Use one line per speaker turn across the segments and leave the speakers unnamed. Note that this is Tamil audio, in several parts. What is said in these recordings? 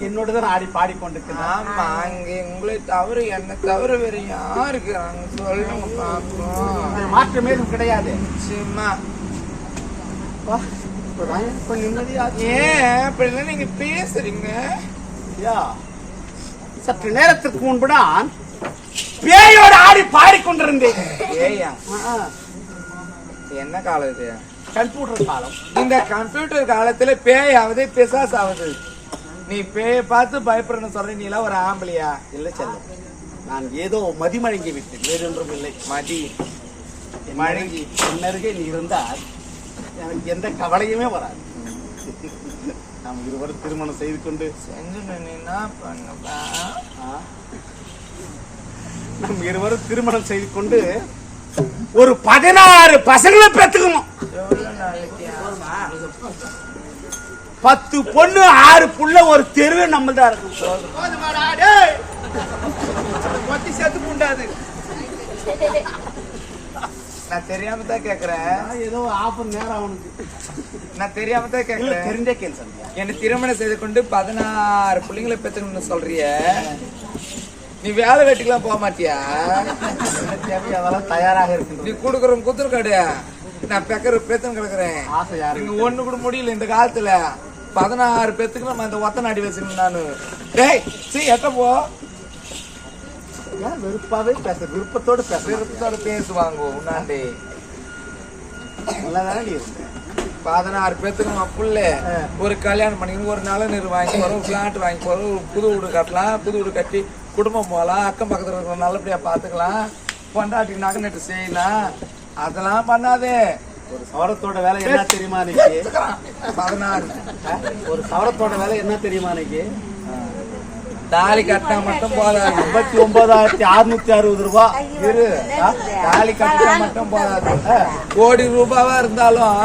என்னோட தான் ஆடி பாடிக்கொண்டிருக்கிறான்.
ஆமா அங்க உங்களை தவிர என்ன தவிர வேற யார் இருக்கிறாங்க சொல்லுங்க பாப்போம்.
மாற்றம் கிடையாது.
சும்மா ஏன் அப்படிலாம் நீங்க பேசுறீங்க.
சற்று நேரத்திற்கு முன்புதான் பேயோடு ஆடி பாடிக்கொண்டிருந்தேன்.
ஏயா
ஆ, ஆ,
என்ன காலம் இது?
கம்ப்யூட்டர் காலம்.
இந்த கம்ப்யூட்டர் காலத்துல பேயாவது பிசாசாவது. நீ பேய பார்த்து பயப்படணும் சொல்ற நீ எல்லாம் ஒரு ஆம்பளையா?
இல்லை செல்லம். நான் ஏதோ மதிமழங்கி விட்டேன். வேறொன்றும் இல்லை.
மதி.
மழங்கி என்னருகே நீ இருந்தால் எனக்கு எந்த கவலையுமே வராது. நாம் இருவரும் திருமணம் செய்து கொண்டு
செஞ்சு என்ன பண்ணுப்பா
நாம் இருவரும் திருமணம் செய்து கொண்டு ஒரு பதினாறு பசங்களை
நாளைக்கு?
பத்து பொண்ணு ஆறு புள்ள ஒரு தெருவே நம்மள்தான் இருக்கும்.
சேர்த்து பூண்டாது நான் தெரியாம தான் கேக்குறேன்
ஏதோ ஆஃபர் நேரம் அவனுக்கு.
நான் தெரியாம தான் கேக்குறேன்.
தெரிஞ்சே கேள் சந்தியா.
என்ன திருமணம் செய்து கொண்டு பதினாறு பிள்ளைங்களை பெத்துக்கணும்னு சொல்றிய. நீ வேலை வெட்டிக்கெல்லாம் போக மாட்டியா?
அதெல்லாம் தயாராக
நீ
இருக்கின்றது
குடுக்குற குத்துரு கடை நான் பெக்கர் பெத்துன்னு கிடக்குறேன்.
ஆசை யாரு?
இங்க ஒண்ணு கூட முடியல இந்த காலத்துல. பதினாறு பேத்துக்கு நம்ம இந்த ஒத்த நாடி வச்சிருக்கேன் நானு. டேய் சீ எட்ட போ.
ஏன் வெறுப்பாவே பேச விருப்பத்தோடு பேச
விருப்பத்தோட பேசுவாங்க உன்னாண்டே.
நல்லதானே நீ இருந்த
பதினாறு பேத்துக்கு நம்ம புள்ள ஒரு கல்யாணம் பண்ணிக்கணும் ஒரு நல்ல நீர் வாங்கி போறோம் ஒரு பிளாட் வாங்கி போறோம் ஒரு புது வீடு கட்டலாம் புது வீடு கட்டி குடும்பம் போகலாம் அக்கம் பக்கத்துல இருக்கிற நல்லபடியா பாத்துக்கலாம் பொண்டாட்டி நகை நட்டு செய்யலாம் அதெல்லாம் பண்ணாதே.
ஒரு சவரத்தோட வேலை என்ன தெரியுமா இன்னைக்கு
பதினாறு?
ஒரு சவரத்தோட வேலை என்ன தெரியுமா இன்னைக்கு
தாலி கட்டினா மட்டும் போதாது.
ஐம்பத்தி ஒன்பதாயிரத்தி அறுநூத்தி அறுபது ரூபாய்
இரு? தாலி கட்டினா மட்டும் போதாது. கோடி ரூபாவா இருந்தாலும்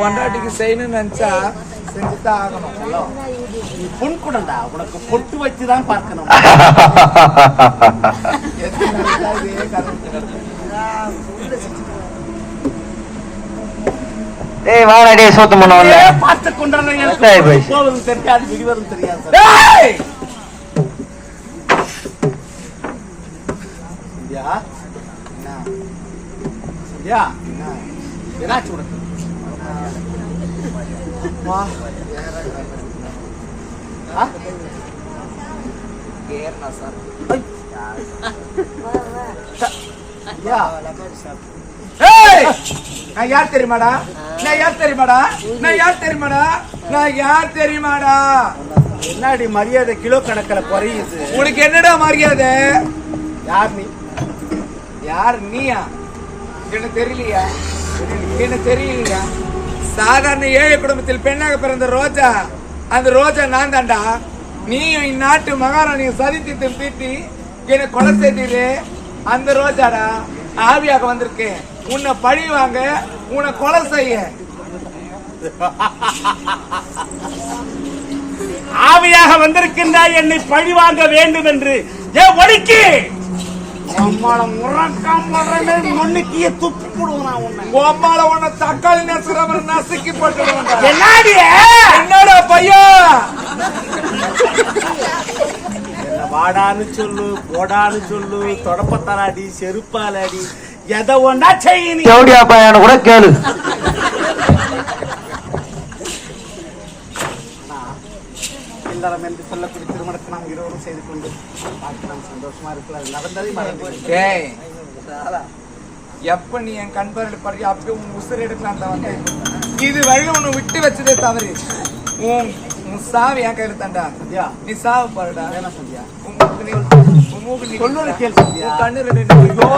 பொண்டாட்டிக்கு செய்யணும்னு நினைச்சா செஞ்சுதான் ஆகணும்.
நீ பொன் குடண்டா உனக்கு பொட்டு வச்சுதான் பார்க்கணும்.
ஏய் வாடா டேய் சோத்து முன்ன வந்த
ஏன் பார்த்து கொண்டாடுற எனக்கு. போவதும் தெரியாது விடுவதும் தெரியாது சார்.
டேய்!
சந்தியா சந்தியா என்னாச்சு உனக்கு வா. ஆ?
ஏறுனா சார்.
சந்தியா,
ஏய்! நான் யார் தெரியுமாடா? நான் யார் தெரியுமாடா? நான் யார் தெரியுமாடா? நான் யார் தெரியுமாடா?
என்னடி மரியாதை கிலோ கணக்கில் குறையுது.
உனக்கு என்னடா மரியாதை?
யார் நீ?
யார் நீயா? என்ன தெரியலையா? என்ன தெரியலையா? சாதாரண ஏழை குடும்பத்தில் பெண்ணாக பிறந்த ரோஜா அந்த ரோஜா நான் தான்டா. நீயும் இந்நாட்டு மகாராணியை சதித்திட்டு தீட்டி என்னை கொலை செய்தீரு. அந்த ரோஜாடா ஆவியாக வந்திருக்கேன். உன்னை பழி வாங்க உன்னை கொலை செய்ய.
ஆவியாக வந்திருக்கின்றாய் என்னை பழி வாங்க வேண்டும் என்று ஏ ஒடுக்கி! முன்னுக்கிய துப்பி உன்னை.
கோமால உன்னை தக்காளி நசுக்கிறவன் நசுக்கி போட்டுடுவேன்டா.
என்னடி?
பையன்
வாடான்னு சொல்லு போடான்னு சொல்லு தொடப்பத்தலாடி செருப்பாலடி. எதை ஒன்றா செய்யணும்?
எவடியா பையனு கூட கேளு.
இல்லறம் என்று சொல்லக்கூடிய திருமணத்தை நாம் இருவரும் செய்து கொண்டு பார்த்து நாம் சந்தோஷமா இருக்கலாம். நடந்ததை மறந்து
எப்ப நீ என் கண் பார்வையில படுறியோ அப்பவே உன் உசுர் எடுக்கலாம் வந்தேன் இது வரையும் உன்னை விட்டு வச்சதே தவறு. உன் உன் சாவு என் கையில தாண்டா
சந்தியா.
நீ சாவு பாருடா.
வேணா சந்தியா.
உன் மூக்கு நீ- உன் மூக்கு நீ-
சொல்லுவது கேள் சந்தியா.
உன் கண்ணு ரெண்டு
ஐயோ!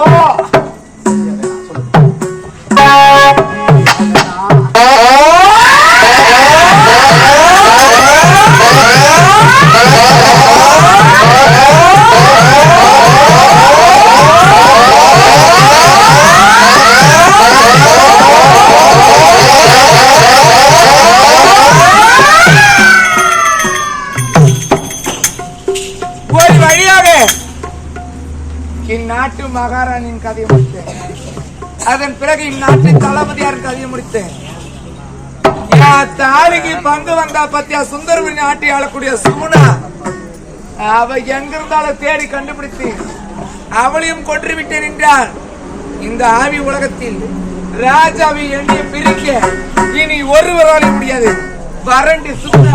வழியாக இந்நாட்டு மகாராணியின் கதையை முடித்தேன். அதன் பிறகு இந்நாட்டு தளபதியார் கதையை முடித்தேன். தாலிக்கு பங்கு வந்தா பத்தியா சுந்தரமணி ஆட்டி ஆளக்கூடிய சுகுணா. அவ எங்க இருந்தாலும் தேடி கண்டுபிடித்து அவளையும் கொன்று விட்டேன் என்றார். இந்த ஆவி உலகத்தில் ராஜாவை எண்ணி பிரிக்க இனி ஒருவராலே முடியாது. வறண்டு சுகுணா.